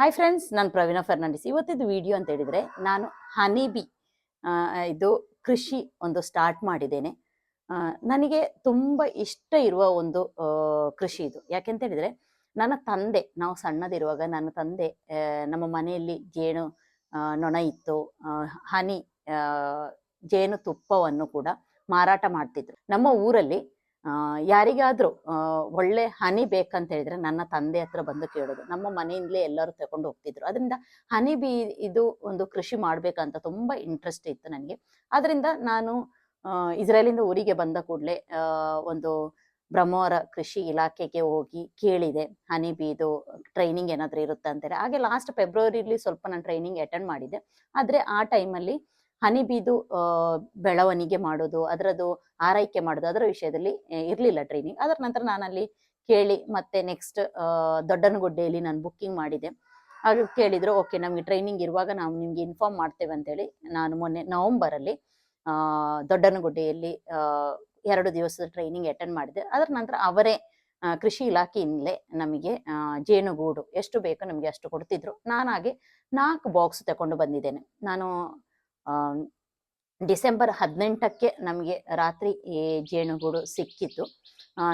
Hi friends ನಾನು Praveen Fernandes ಇವತ್ತಿದ್ದು video ಅಂತ ಹೇಳಿದ್ರೆ ನಾನು ಹನಿ ಬಿ ಇದು ಕೃಷಿ ಒಂದು ಸ್ಟಾರ್ಟ್ ಮಾಡಿದ್ದೇನೆ. ನನಗೆ ತುಂಬ ಇಷ್ಟ ಇರುವ ಒಂದು ಕೃಷಿ ಇದು. ಯಾಕೆಂತ ಹೇಳಿದ್ರೆ ನನ್ನ ತಂದೆ, ನಾವು ಸಣ್ಣದಿರುವಾಗ ನನ್ನ ತಂದೆ ನಮ್ಮ ಮನೆಯಲ್ಲಿ ಜೇನು ನೊಣ ಇತ್ತು. ಹನಿ ಜೇನು ತುಪ್ಪವನ್ನು ಕೂಡ ಮಾರಾಟ ಮಾಡ್ತಿದ್ರು. ನಮ್ಮ ಊರಲ್ಲಿ ಯಾರಿಗಾದ್ರೂ ಒಳ್ಳೆ ಹನಿ ಬೇಕಂತ ಹೇಳಿದ್ರೆ ನನ್ನ ತಂದೆ ಹತ್ರ ಬಂದು ಕೇಳೋದು. ನಮ್ಮ ಮನೆಯಿಂದಲೇ ಎಲ್ಲರೂ ತಗೊಂಡು ಹೋಗ್ತಿದ್ರು. ಅದರಿಂದ ಹನಿ ಬಿ, ಇದು ಒಂದು ಕೃಷಿ ಮಾಡ್ಬೇಕಂತ ತುಂಬಾ ಇಂಟ್ರೆಸ್ಟ್ ಇತ್ತು ನನಗೆ. ಅದರಿಂದ ನಾನು ಇಸ್ರೇಲಿಂದ ಊರಿಗೆ ಬಂದ ಕೂಡಲೇ ಒಂದು ಬ್ರಹ್ಮವರ ಕೃಷಿ ಇಲಾಖೆಗೆ ಹೋಗಿ ಕೇಳಿದೆ. ಹನಿ ಬೀದು ಟ್ರೈನಿಂಗ್ ಏನಾದರೂ ಇರುತ್ತೆ ಅಂತೇಳಿ ಹಾಗೆ ಲಾಸ್ಟ್ ಫೆಬ್ರವರಿಲಿ ಸ್ವಲ್ಪ ನಾನು ಟ್ರೈನಿಂಗ್ ಅಟೆಂಡ್ ಮಾಡಿದ್ದೆ. ಆದ್ರೆ ಆ ಟೈಮಲ್ಲಿ ಹನಿ ಬೀದು ಬೆಳವಣಿಗೆ ಮಾಡೋದು, ಅದರದ್ದು ಆರೈಕೆ ಮಾಡೋದು, ಅದರ ವಿಷಯದಲ್ಲಿ ಇರಲಿಲ್ಲ ಟ್ರೈನಿಂಗ್ ಅದರ ನಂತರ ನಾನು ಅಲ್ಲಿ ಕೇಳಿ ಮತ್ತೆ ನೆಕ್ಸ್ಟ್ ದೊಡ್ಡನಗುಡ್ಡೆಯಲ್ಲಿ ನಾನು ಬುಕ್ಕಿಂಗ್ ಮಾಡಿದೆ. ಅವರು ಕೇಳಿದ್ರು ಓಕೆ ನಮಗೆ ಟ್ರೈನಿಂಗ್ ಇರುವಾಗ ನಾವು ನಿಮ್ಗೆ ಇನ್ಫಾರ್ಮ್ ಮಾಡ್ತೇವೆ ಅಂತೇಳಿ ನಾನು ಮೊನ್ನೆ ನವೆಂಬರಲ್ಲಿ ದೊಡ್ಡನಗುಡ್ಡೆಯಲ್ಲಿ ಎರಡು ದಿವಸದ ಟ್ರೈನಿಂಗ್ ಅಟೆಂಡ್ ಮಾಡಿದೆ. ಅದರ ನಂತರ ಅವರೇ ಕೃಷಿ ಇಲಾಖೆಯಿಂದಲೇ ನಮಗೆ ಜೇನುಗೂಡು, ಎಷ್ಟು ಬೇಕೋ ನಮಗೆ ಅಷ್ಟು ಕೊಡ್ತಿದ್ರು. ನಾನಾಗೆ ನಾಲ್ಕು ಬಾಕ್ಸ್ ತಗೊಂಡು ಬಂದಿದ್ದೇನೆ. ನಾನು ಡಿಸೆಂಬರ್ ಹದಿನೆಂಟಕ್ಕೆ ನಮಗೆ ರಾತ್ರಿ ಜೇನುಗೂಡು ಸಿಕ್ಕಿತ್ತು.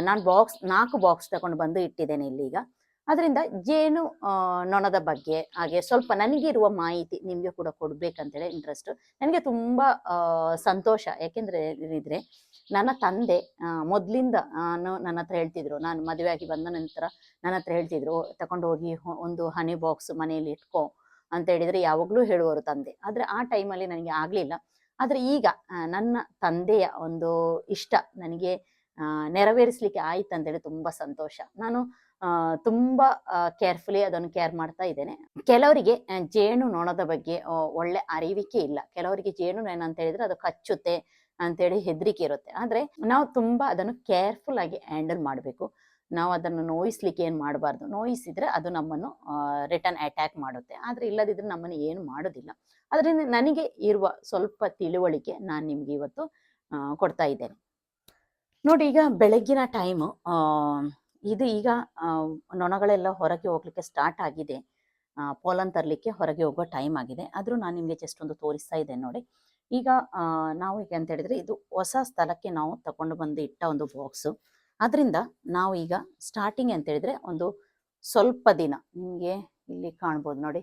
ನಾನು ಬಾಕ್ಸ್, ನಾಲ್ಕು ಬಾಕ್ಸ್ ತಗೊಂಡು ಬಂದು ಇಟ್ಟಿದ್ದೇನೆ ಇಲ್ಲಿಗ. ಅದರಿಂದ ಜೇನು ನೊಣದ ಬಗ್ಗೆ, ಹಾಗೆ ಸ್ವಲ್ಪ ನನಗಿರುವ ಮಾಹಿತಿ ನಿಮಗೆ ಕೂಡ ಕೊಡ್ಬೇಕಂತೇಳಿ ಇಂಟ್ರೆಸ್ಟ್ ನನಗೆ ತುಂಬಾ ಸಂತೋಷ. ಯಾಕೆಂದ್ರೆ ಏನಿದ್ರೆ, ನನ್ನ ತಂದೆ ಮೊದಲಿಂದ ನಾನು ನನ್ನ ಹತ್ರ ಹೇಳ್ತಿದ್ರು. ನಾನು ಮದುವೆ ಆಗಿ ಬಂದ ನಂತರ ನನ್ನ ಹತ್ರ ಹೇಳ್ತಿದ್ರು ತಕೊಂಡು ಹೋಗಿ ಒಂದು ಹನಿ ಬಾಕ್ಸ್ ಮನೆಯಲ್ಲಿ ಇಟ್ಕೋ. ಅಂತ ಹೇಳಿದ್ರೆ ಯಾವಾಗ್ಲೂ ಹೇಳುವರು ತಂದೆ. ಆದ್ರೆ ಆ ಟೈಮಲ್ಲಿ ನನಗೆ ಆಗ್ಲಿಲ್ಲ. ಆದ್ರೆ ಈಗ ನನ್ನ ತಂದೆಯ ಒಂದು ಇಷ್ಟ ನನಗೆ ನೆರವೇರಿಸ್ಲಿಕ್ಕೆ ಆಯ್ತು ಅಂತೇಳಿ ತುಂಬಾ ಸಂತೋಷ. ನಾನು ತುಂಬಾ ಕೇರ್ಫುಲಿ ಅದನ್ನು ಕೇರ್ ಮಾಡ್ತಾ ಇದ್ದೇನೆ. ಕೆಲವರಿಗೆ ಜೇನು ನೊಣದ ಬಗ್ಗೆ ಒಳ್ಳೆ ಅರಿವಿಕೆ ಇಲ್ಲ. ಕೆಲವರಿಗೆ ಜೇನು ನೊಣ ಅಂತ ಹೇಳಿದ್ರೆ ಅದು ಕಚ್ಚುತ್ತೆ ಅಂತೇಳಿ ಹೆದರಿಕೆ ಇರುತ್ತೆ. ಆದ್ರೆ ನಾವು ತುಂಬಾ ಅದನ್ನು ಕೇರ್ಫುಲ್ ಆಗಿ ಹ್ಯಾಂಡಲ್ ಮಾಡಬೇಕು. ನಾವು ಅದನ್ನು ನೋಯಿಸ್ಲಿಕ್ಕೆ ಏನು ಮಾಡಬಾರ್ದು? ನೋಯಿಸಿದ್ರೆ ಅದು ನಮ್ಮನ್ನು ರಿಟರ್ನ್ ಅಟ್ಯಾಕ್ ಮಾಡುತ್ತೆ. ಆದ್ರೆ ಇಲ್ಲದಿದ್ರೆ ನಮ್ಮನ್ನು ಏನು ಮಾಡೋದಿಲ್ಲ. ಅದರಿಂದ ನನಗೆ ಇರುವ ಸ್ವಲ್ಪ ತಿಳುವಳಿಕೆ ನಾನು ನಿಮಗೆ ಇವತ್ತು ಕೊಡ್ತಾ ಇದ್ದೇನೆ. ನೋಡಿ ಈಗ ಬೆಳಗ್ಗಿನ ಟೈಮು ಇದು ಈಗ ನೊಣಗಳೆಲ್ಲ ಹೊರಗೆ ಹೋಗ್ಲಿಕ್ಕೆ ಸ್ಟಾರ್ಟ್ ಆಗಿದೆ. ಪೋಲನ್ ತರಲಿಕ್ಕೆ ಹೊರಗೆ ಹೋಗೋ ಟೈಮ್ ಆಗಿದೆ. ಆದರೂ ನಾನು ನಿಮಗೆ ಜಸ್ಟ್ ಒಂದು ತೋರಿಸ್ತಾ ಇದ್ದೇನೆ ನೋಡಿ. ಈಗ ನಾವು ಈಗ ಅಂತ ಹೇಳಿದ್ರೆ ಇದು ಹೊಸ ಸ್ಥಳಕ್ಕೆ ನಾವು ತಗೊಂಡು ಬಂದು ಇಟ್ಟ ಒಂದು ಬಾಕ್ಸು ಅದರಿಂದ ನಾವು ಈಗ ಸ್ಟಾರ್ಟಿಂಗ್ ಅಂತ ಹೇಳಿದ್ರೆ ಒಂದು ಸ್ವಲ್ಪ ದಿನ, ನಿಮಗೆ ಇಲ್ಲಿ ಕಾಣ್ಬೋದು ನೋಡಿ.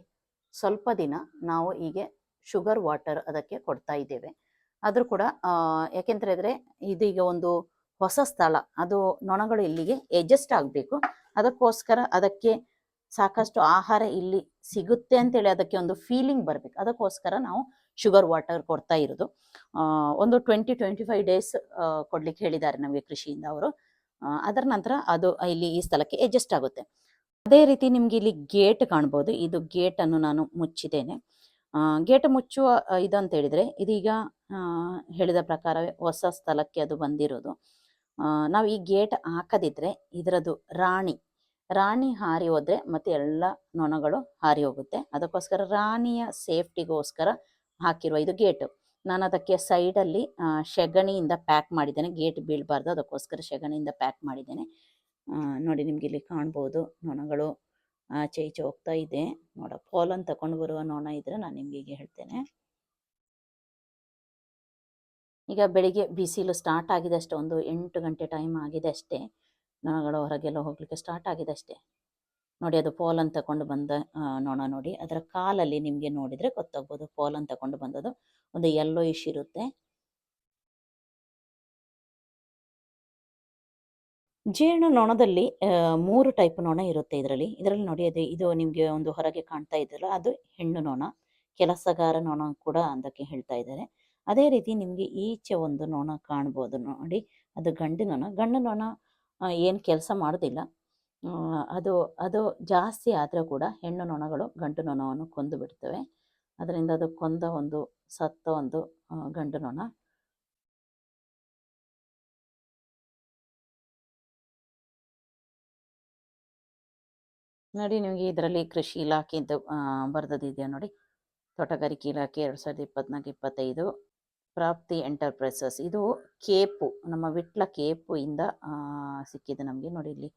ಸ್ವಲ್ಪ ದಿನ ನಾವು ಹೀಗೆ ಶುಗರ್ ವಾಟರ್ ಅದಕ್ಕೆ ಕೊಡ್ತಾ ಇದ್ದೇವೆ. ಆದರೂ ಕೂಡ ಯಾಕೆಂತ ಹೇಳಿದ್ರೆ ಇದೀಗ ಒಂದು ಹೊಸ ಸ್ಥಳ. ಅದು ನೊಣಗಳು ಇಲ್ಲಿಗೆ ಅಡ್ಜಸ್ಟ್ ಆಗಬೇಕು. ಅದಕ್ಕೋಸ್ಕರ ಅದಕ್ಕೆ ಸಾಕಷ್ಟು ಆಹಾರ ಇಲ್ಲಿ ಸಿಗುತ್ತೆ ಅಂತೇಳಿ ಅದಕ್ಕೆ ಒಂದು ಫೀಲಿಂಗ್ ಬರಬೇಕು. ಅದಕ್ಕೋಸ್ಕರ ನಾವು ಶುಗರ್ ವಾಟರ್ ಕೊಡ್ತಾ ಇರೋದು. ಒಂದು ಟ್ವೆಂಟಿ ಟ್ವೆಂಟಿ ಫೈವ್ ಡೇಸ್ ಕೊಡ್ಲಿಕ್ಕೆ ಹೇಳಿದ್ದಾರೆ ನಮಗೆ ಕೃಷಿಯಿಂದ ಅವರು. ಅದರ ನಂತರ ಅದು ಇಲ್ಲಿ ಈ ಸ್ಥಳಕ್ಕೆ ಅಡ್ಜಸ್ಟ್ ಆಗುತ್ತೆ. ಅದೇ ರೀತಿ ನಿಮ್ಗೆ ಇಲ್ಲಿ ಗೇಟ್ ಕಾಣ್ಬೋದು. ಇದು ಗೇಟ್ ಅನ್ನು ನಾನು ಮುಚ್ಚಿದ್ದೇನೆ. ಗೇಟ್ ಮುಚ್ಚುವ ಇದಂತ ಇದು ಅಂತ ಹೇಳಿದ್ರೆ ಇದೀಗ ಹೇಳಿದ ಪ್ರಕಾರವೇ ಹೊಸ ಸ್ಥಳಕ್ಕೆ ಅದು ಬಂದಿರೋದು. ನಾವು ಈ ಗೇಟ್ ಹಾಕದಿದ್ರೆ ಇದರದು ರಾಣಿ ರಾಣಿ ಹಾರಿ ಹೋದ್ರೆ ಮತ್ತೆ ಎಲ್ಲ ನೊಣಗಳು ಹಾರಿ ಹೋಗುತ್ತೆ. ಅದಕ್ಕೋಸ್ಕರ ರಾಣಿಯ ಸೇಫ್ಟಿಗೋಸ್ಕರ ಹಾಕಿರುವ ಇದು ಗೇಟ್ ನಾನು ಅದಕ್ಕೆ ಸೈಡಲ್ಲಿ ಸೆಗಣಿಯಿಂದ ಪ್ಯಾಕ್ ಮಾಡಿದ್ದೇನೆ. ಗೇಟ್ ಬೀಳಬಾರ್ದು. ಅದಕ್ಕೋಸ್ಕರ ಶಗಣಿಯಿಂದ ಪ್ಯಾಕ್ ಮಾಡಿದ್ದೇನೆ. ನೋಡಿ, ನಿಮ್ಗೆ ಇಲ್ಲಿ ಕಾಣ್ಬೋದು ನೊಣಗಳು ಆಚೆ ಈಚೆ ಹೋಗ್ತಾ ಇದೆ. ನೋಡ, ಪೋಲನ್ ತಕೊಂಡು ಬರುವ ನೊಣ ಇದ್ರೆ ನಾನು ನಿಮ್ಗೆ ಈಗ ಹೇಳ್ತೇನೆ. ಈಗ ಬೆಳಿಗ್ಗೆ ಬಿಸಿಲು ಸ್ಟಾರ್ಟ್ ಆಗಿದೆ ಅಷ್ಟೇ. ಒಂದು ಎಂಟು ಗಂಟೆ ಟೈಮ್ ಆಗಿದೆ ಅಷ್ಟೇ. ನೊಣಗಳು ಹೊರಗೆಲ್ಲ ಹೋಗ್ಲಿಕ್ಕೆ ಸ್ಟಾರ್ಟ್ ಆಗಿದೆ ಅಷ್ಟೇ. ನೋಡಿ ಅದು ಫೋಲನ್ನು ತಗೊಂಡು ಬಂದ ನೋಣ ನೋಡಿ. ಅದರ ಕಾಲಲ್ಲಿ ನಿಮಗೆ ನೋಡಿದ್ರೆ ಗೊತ್ತಾಗ್ಬೋದು ಫೋಲನ್ನು ತಗೊಂಡು ಬಂದದ್ದು. ಒಂದು ಎಲ್ಲೋ ಇಶ್ ಇರುತ್ತೆ. ಜೀರ್ಣ ನೊಣದಲ್ಲಿ ಮೂರು ಟೈಪ್ ನೊಣ ಇರುತ್ತೆ ಇದರಲ್ಲಿ. ಇದರಲ್ಲಿ ನೋಡಿ ಅದು, ಇದು ನಿಮಗೆ ಒಂದು ಹೊರಗೆ ಕಾಣ್ತಾ ಇದೆಯಲ್ಲ ಅದು ಹೆಣ್ಣು ನೊಣ. ಕೆಲಸಗಾರ ನೊಣ ಕೂಡ ಅಂದಕ್ಕೆ ಹೇಳ್ತಾ ಇದ್ದಾರೆ. ಅದೇ ರೀತಿ ನಿಮಗೆ ಈಚೆ ಒಂದು ನೊಣ ಕಾಣ್ಬೋದು ನೋಡಿ. ಅದು ಗಂಡು ನೊಣ. ಗಂಡು ನೊಣ ಏನು ಕೆಲಸ ಮಾಡೋದಿಲ್ಲ. ಅದು ಅದು ಜಾಸ್ತಿ ಆದರೆ ಕೂಡ ಹೆಣ್ಣು ನೊಣಗಳು ಗಂಡು ನೊಣವನ್ನು ಕೊಂದು ಬಿಡ್ತವೆ. ಅದರಿಂದ ಅದು ಕೊಂದ ಒಂದು, ಸತ್ತ ಒಂದು ಗಂಡು ನೊಣ. ನೋಡಿ ನಿಮಗೆ ಇದರಲ್ಲಿ ಕೃಷಿ ಇಲಾಖೆಯಿಂದ ಬರೆದಿದೆಯಾ ನೋಡಿ. ತೋಟಗಾರಿಕೆ ಇಲಾಖೆ ಎರಡು ಸಾವಿರದ ಇಪ್ಪತ್ನಾಲ್ಕು, ಇಪ್ಪತ್ತೈದು. ಪ್ರಾಪ್ತಿ ಎಂಟರ್ಪ್ರೈಸಸ್. ಇದು ಕೇಪು, ನಮ್ಮ ವಿಟ್ಲ ಕೇಪು ಇಂದ ಸಿಕ್ಕಿದೆ ನಮಗೆ ನೋಡಿ ಇಲ್ಲಿ.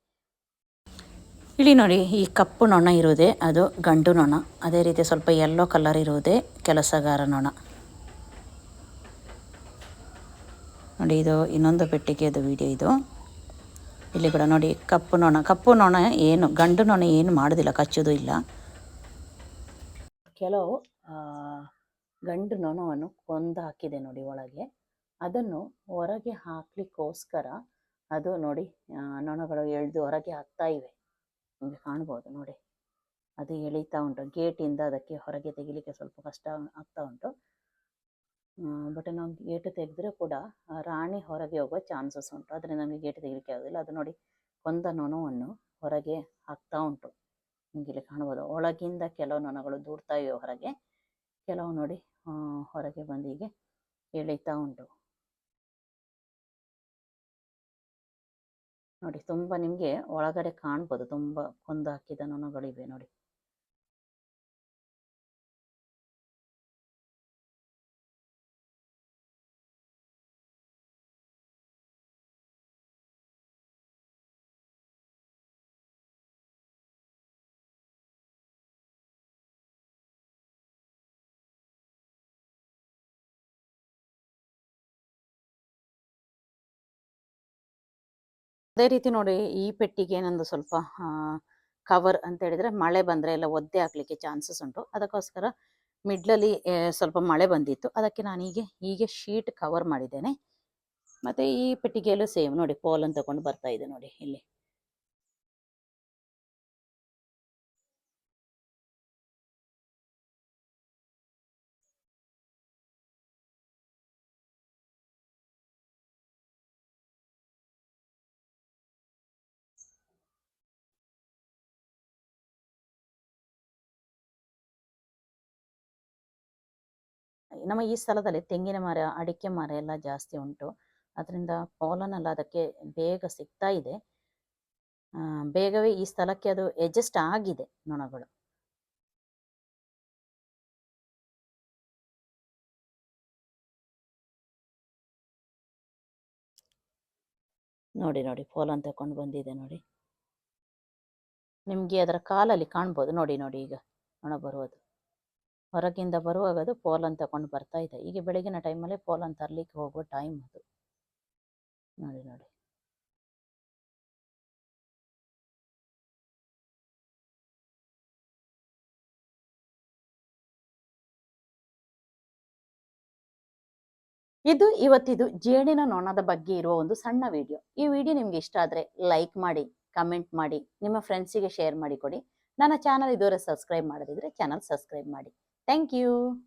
ಇಲ್ಲಿ ನೋಡಿ, ಈ ಕಪ್ಪು ನೊಣ ಇರುವುದೇ, ಅದು ಗಂಡು ನೊಣ. ಅದೇ ರೀತಿ ಸ್ವಲ್ಪ ಯೆಲ್ಲೋ ಕಲರ್ ಇರುವುದೇ ಕೆಲಸಗಾರ ನೊಣ. ನೋಡಿ, ಇದು ಇನ್ನೊಂದು ಪೆಟ್ಟಿಗೆದು ವಿಡಿಯೋ ಇದು. ಇಲ್ಲಿ ಕೂಡ ನೋಡಿ, ಕಪ್ಪು ನೊಣ. ಕಪ್ಪು ನೊಣ ಏನು, ಗಂಡು ನೊಣ ಏನು ಮಾಡೋದಿಲ್ಲ, ಕಚ್ಚೋದು ಇಲ್ಲ. ಕೆಲವು ಗಂಡು ನೊಣವನ್ನು ಕೊಂದು ಹಾಕಿದೆ ನೋಡಿ ಒಳಗೆ. ಅದನ್ನು ಹೊರಗೆ ಹಾಕ್ಲಿಕ್ಕೋಸ್ಕರ ಅದು ನೋಡಿ ನೊಣಗಳು ಎಳೆದು ಹೊರಗೆ ಹಾಕ್ತಾ ಇವೆ. ನಿಮಗೆ ಕಾಣ್ಬೋದು ನೋಡಿ. ಅದು ಎಳೀತಾ ಉಂಟು. ಗೇಟಿಂದ ಅದಕ್ಕೆ ಹೊರಗೆ ತೆಗಿಲಿಕ್ಕೆ ಸ್ವಲ್ಪ ಕಷ್ಟ ಆಗ್ತಾ ಉಂಟು. ಬಟ್ ನಾವು ಗೇಟ್ ತೆಗೆದ್ರೆ ಕೂಡ ರಾಣಿ ಹೊರಗೆ ಹೋಗೋ ಚಾನ್ಸಸ್ ಉಂಟು. ಆದರೆ ನಮಗೆ ಗೇಟ್ ತೆಗಿಲಿಕ್ಕೆ ಆಗೋದಿಲ್ಲ. ಅದು ನೋಡಿ ಕೊಂದ ನೊಣವನ್ನು ಹೊರಗೆ ಹಾಕ್ತಾ ಉಂಟು. ನಿಮಗೆ ಇಲ್ಲಿ ಕಾಣ್ಬೋದು. ಒಳಗಿಂದ ಕೆಲವು ನೊಣಗಳು ದೂಡ್ತಾ ಇವೆ ಹೊರಗೆ. ಕೆಲವು ನೋಡಿ ಹೊರಗೆ ಬಂದು ಹೀಗೆ ಎಳೀತಾ ಉಂಟು. ನೋಡಿ ತುಂಬ ನಿಮಗೆ ಒಳಗಡೆ ಕಾಣ್ಬೋದು ತುಂಬ ಕೊಂದು ಹಾಕಿದ ನೊಣಗಳಿವೆ ನೋಡಿ. ಅದೇ ರೀತಿ ನೋಡಿ ಈ ಪೆಟ್ಟಿಗೆ ನಂದು ಸ್ವಲ್ಪ ಕವರ್ ಅಂತ ಹೇಳಿದ್ರೆ ಮಳೆ ಬಂದರೆ ಎಲ್ಲ ಒದ್ದೆ ಹಾಕ್ಲಿಕ್ಕೆ ಚಾನ್ಸಸ್ ಉಂಟು. ಅದಕ್ಕೋಸ್ಕರ ಮಿಡ್ಲಲ್ಲಿ ಸ್ವಲ್ಪ ಮಳೆ ಬಂದಿತ್ತು. ಅದಕ್ಕೆ ನಾನು ಹೀಗೆ ಹೀಗೆ ಶೀಟ್ ಕವರ್ ಮಾಡಿದ್ದೇನೆ. ಮತ್ತೆ ಈ ಪೆಟ್ಟಿಗೆಯಲ್ಲೂ ಸೇಮ್ ನೋಡಿ ಪೋಲನ್ನು ತಗೊಂಡು ಬರ್ತಾ ಇದೆ ನೋಡಿ ಇಲ್ಲಿ. ನಮ್ಮ ಈ ಸ್ಥಳದಲ್ಲಿ ತೆಂಗಿನ ಮರ, ಅಡಿಕೆ ಮರ ಎಲ್ಲ ಜಾಸ್ತಿ ಉಂಟು. ಅದರಿಂದ ಪಾಲನ್ ಎಲ್ಲ ಅದಕ್ಕೆ ಬೇಗ ಸಿಗ್ತಾ ಇದೆ. ಬೇಗವೇ ಈ ಸ್ಥಳಕ್ಕೆ ಅದು ಅಡ್ಜಸ್ಟ್ ಆಗಿದೆ ನೊಣಗಳು. ನೋಡಿ ನೋಡಿ ಪೋಲನ್ ತಕೊಂಡು ಬಂದಿದೆ ನೋಡಿ. ನಿಮಗೆ ಅದರ ಕಾಲಲ್ಲಿ ಕಾಣ್ಬೋದು. ನೋಡಿ ನೋಡಿ ಈಗ ನೊಣ ಬರುವುದು. ಹೊರಗಿಂದ ಬರುವಾಗ ಅದು ಪೋಲನ್ ತಕೊಂಡು ಬರ್ತಾ ಇದೆ. ಈಗ ಬೆಳಗಿನ ಟೈಮಲ್ಲಿ ಪೋಲನ್ ತರಲಿಕ್ಕೆ ಹೋಗುವ ಟೈಮ್ ಅದು. ನೋಡಿ ನೋಡಿ. ಇದು ಇವತ್ತಿದು ಜೇಡಿನ ನೊಣದ ಬಗ್ಗೆ ಇರುವ ಒಂದು ಸಣ್ಣ ವಿಡಿಯೋ. ಈ ವಿಡಿಯೋ ನಿಮ್ಗೆ ಇಷ್ಟ ಆದ್ರೆ ಲೈಕ್ ಮಾಡಿ, ಕಮೆಂಟ್ ಮಾಡಿ, ನಿಮ್ಮ ಫ್ರೆಂಡ್ಸಿಗೆ ಶೇರ್ ಮಾಡಿ ಕೊಡಿ. ನನ್ನ ಚಾನಲ್ ಇದುವರೆ ಸಬ್ಸ್ಕ್ರೈಬ್ ಮಾಡದಿದ್ರೆ ಚಾನಲ್ ಸಬ್ಸ್ಕ್ರೈಬ್ ಮಾಡಿ. Thank you.